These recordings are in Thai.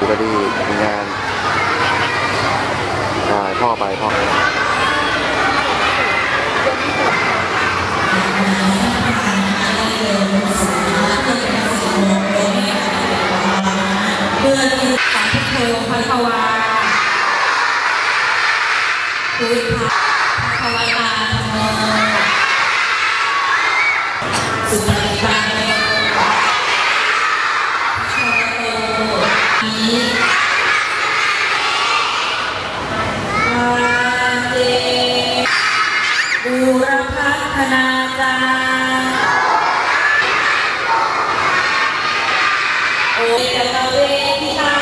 มีงานอ่าพ่อไปพ่อไปเพื่อนที่สามพุทโธพัทวาพุทธะภควตาสุปฏิปันโนภะคะวะโต นี้อาเจบูรพัฒนาจารโอเกตเวทิตา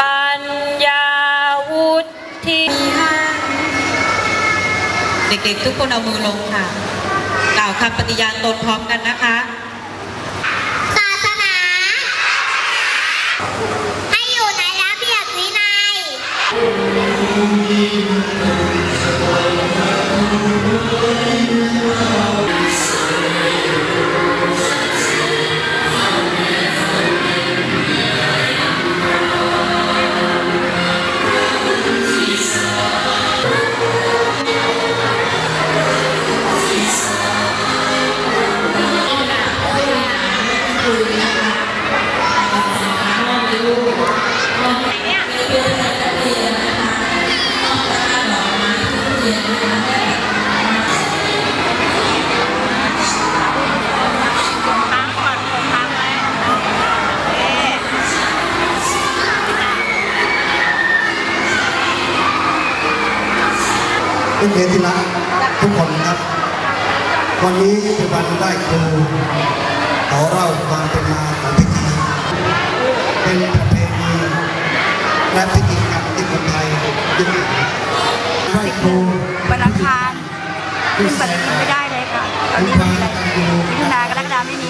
ปัญญาวุฒิห้าเด็กๆทุกคนเอามือลงค่ะ ล่าวคำปฏิญาณตนพร้อมกันนะคะ เป็นเกียรติรักทุกคนครับ วันนี้เป็นวันได้ครูขอเล่าความเป็นมาของพิธี เป็นประเพณีและพิธีกรรมที่คนไทยยึดถือ ไหว้ครูวันอังคารขึ้นปฏิทินไม่ได้เลยค่ะตอนนี้คุณพามีอะไรกันดูมิถุนากรกฎาไม่มี